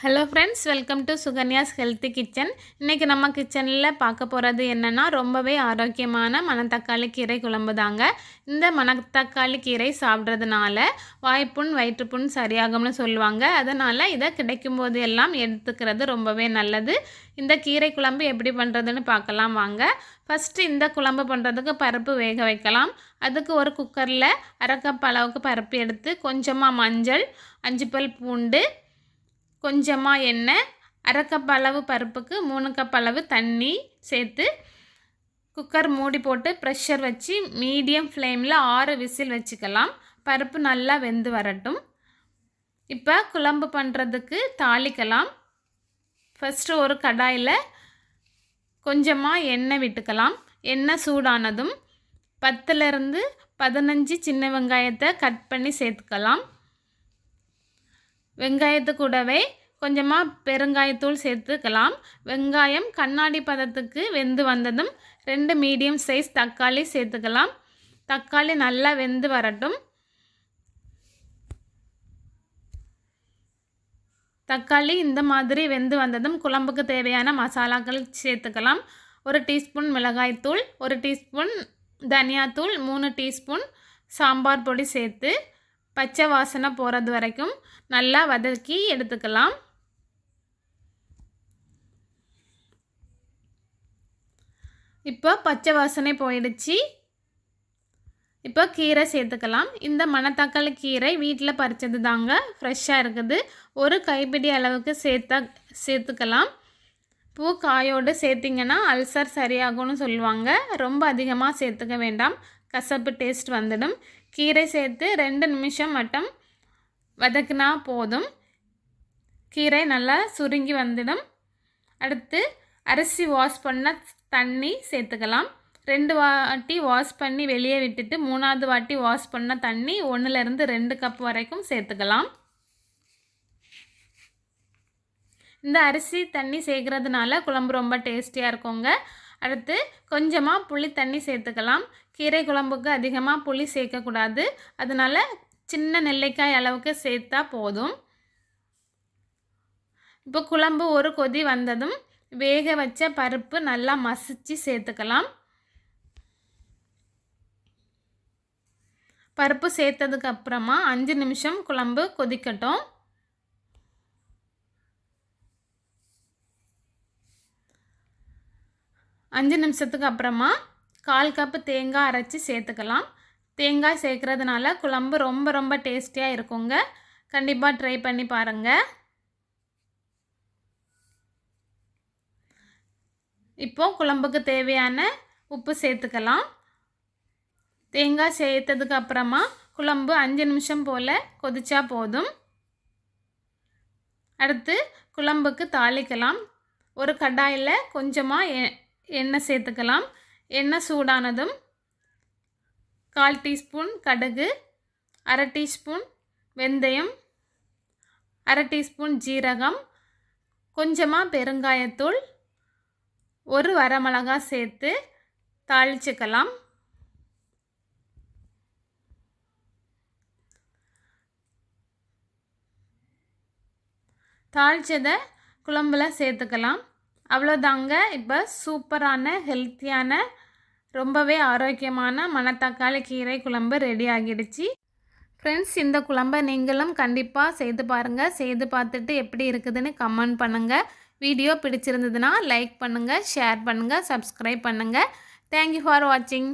Hello friends welcome to Sukanya's healthy kitchen இன்றைக்கி நம்ம கிச்சனில் பார்க்க போகிறது என்னென்னா ரொம்பவே ஆரோக்கியமான மணத்தக்காளி கீரை குழம்பு தாங்க. இந்த மணத்தக்காளி கீரை சாப்பிட்றதுனால வாய்ப்புண் வயிற்றுப்புண் சரியாகும்னு சொல்லுவாங்க. அதனால் இதை கிடைக்கும் போது எல்லாம் எடுத்துக்கிறது ரொம்பவே நல்லது. இந்த கீரை குழம்பு எப்படி பண்ணுறதுன்னு பார்க்கலாம் வாங்க. ஃபஸ்ட்டு இந்த குழம்பு பண்ணுறதுக்கு பருப்பு வேக வைக்கலாம். அதுக்கு ஒரு குக்கரில் அரைக்கப் அளவுக்கு பருப்பு எடுத்து கொஞ்சமாக மஞ்சள் அஞ்சு பல் பூண்டு கொஞ்சமாக எண்ணெய் அரை கப் அளவு பருப்புக்கு மூணு கப் அளவு தண்ணி சேர்த்து குக்கர் மூடி போட்டு ப்ரெஷர் வச்சு மீடியம் ஃப்ளேமில் ஆறு விசில் வச்சுக்கலாம். பருப்பு நல்லா வெந்து வரட்டும். இப்போ குழம்பு பண்ணுறதுக்கு தாளிக்கலாம். ஃபஸ்ட்டு ஒரு கடாயில் கொஞ்சமாக எண்ணெய் விட்டுக்கலாம். எண்ணெய் சூடானதும் பத்துலேருந்து பதினஞ்சு சின்ன வெங்காயத்தை கட் பண்ணி சேர்த்துக்கலாம். வெங்காயத்து கூடவே கொஞ்சமாக பெருங்காயத்தூள் சேர்த்துக்கலாம். வெங்காயம் கண்ணாடி பதத்துக்கு வெந்து வந்ததும் ரெண்டு மீடியம் சைஸ் தக்காளி சேர்த்துக்கலாம். தக்காளி நல்லா வெந்து வரட்டும். தக்காளி இந்த மாதிரி வெந்து வந்ததும் குழம்புக்கு தேவையான மசாலாக்கள் சேர்த்துக்கலாம். ஒரு டீஸ்பூன் மிளகாய்த்தூள் ஒரு டீஸ்பூன் தனியாத்தூள் மூணு டீஸ்பூன் சாம்பார் பொடி சேர்த்து பச்சை வாசனை போகிறது வரைக்கும் நல்லா வதக்கி எடுத்துக்கலாம். இப்போ பச்சை வாசனை போயிடுச்சு. இப்போ கீரை சேர்த்துக்கலாம். இந்த மணத்தக்காளி கீரை வீட்டில் பறித்தது தாங்க ஃப்ரெஷ்ஷாக இருக்குது. ஒரு கைப்பிடி அளவுக்கு சேர்த்தா சேர்த்துக்கலாம். பூ காயோடு சேர்த்திங்கன்னா அல்சர் சரியாகும்னு சொல்லுவாங்க. ரொம்ப அதிகமாக சேர்த்துக்க வேண்டாம். கசப்பு டேஸ்ட் வந்துடும். கீரை சேர்த்து ரெண்டு நிமிஷம் மட்டும் வதக்குனா போதும். கீரை நல்லா சுருங்கி வந்துடும். அடுத்து அரிசி வாஷ் பண்ண தண்ணி சேர்த்துக்கலாம். ரெண்டு வாட்டி வாஷ் பண்ணி வெளியே விட்டுட்டு மூணாவது வாட்டி வாஷ் பண்ண தண்ணி ஒன்றுலேருந்து ரெண்டு கப் வரைக்கும் சேர்த்துக்கலாம். இந்த அரிசி தண்ணி சேர்க்குறதுனால குழம்பு ரொம்ப டேஸ்டியாக இருக்குங்க. அடுத்து கொஞ்சமாக புளி தண்ணி சேர்த்துக்கலாம். கீரை குழம்புக்கு அதிகமாக புளி சேர்க்கக்கூடாது. அதனால் சின்ன நெல்லிக்காய் அளவுக்கு சேர்த்தா போதும். இப்போ குழம்பு ஒரு கொதி வந்ததும் வேக வச்ச பருப்பு நல்லா மசிச்சு சேர்த்துக்கலாம். பருப்பு சேர்த்ததுக்கு அப்புறமா அஞ்சு நிமிஷம் குழம்பு கொதிக்கட்டும். அஞ்சு நிமிஷத்துக்கு அப்புறமா கால் கப்பு தேங்காய் அரைச்சி சேர்த்துக்கலாம். தேங்காய் சேர்க்குறதுனால குழம்பு ரொம்ப ரொம்ப டேஸ்டியாக இருக்குங்க. கண்டிப்பாக ட்ரை பண்ணி பாருங்கள் இப்போது குழம்புக்கு தேவையான உப்பு சேர்த்துக்கலாம். தேங்காய் சேர்த்ததுக்கு அப்புறமா குழம்பு அஞ்சு நிமிஷம் போல் கொதிச்சா போதும். அடுத்து குழம்புக்கு தாளிக்கலாம். ஒரு கடாயில் கொஞ்சமாக எண்ணெய் சேர்த்துக்கலாம். எண்ணெய் சூடானதும் கால் டீஸ்பூன் கடுகு அரை டீஸ்பூன் வெந்தயம் அரை டீஸ்பூன் ஜீரகம் கொஞ்சமாக பெருங்காயத்தூள் ஒரு வரமிளகா சேர்த்து தாளிச்சுக்கலாம். தாளித்ததை குழம்புல சேர்த்துக்கலாம். அவ்வளோதாங்க. இப்போ சூப்பரான ஹெல்த்தியான ரொம்பவே ஆரோக்கியமான மணத்தக்காளி கீரை குழம்பு ரெடி ஆகிடுச்சு. ஃப்ரெண்ட்ஸ் இந்த குழம்பை நீங்களும் கண்டிப்பாக செய்து பாருங்கள் செய்து பார்த்துட்டு எப்படி இருக்குதுன்னு கமெண்ட் பண்ணுங்கள் வீடியோ பிடிச்சிருந்ததுன்னா லைக் பண்ணுங்கள் ஷேர் பண்ணுங்கள் சப்ஸ்கிரைப் பண்ணுங்கள் தேங்க்யூ ஃபார் வாட்சிங்.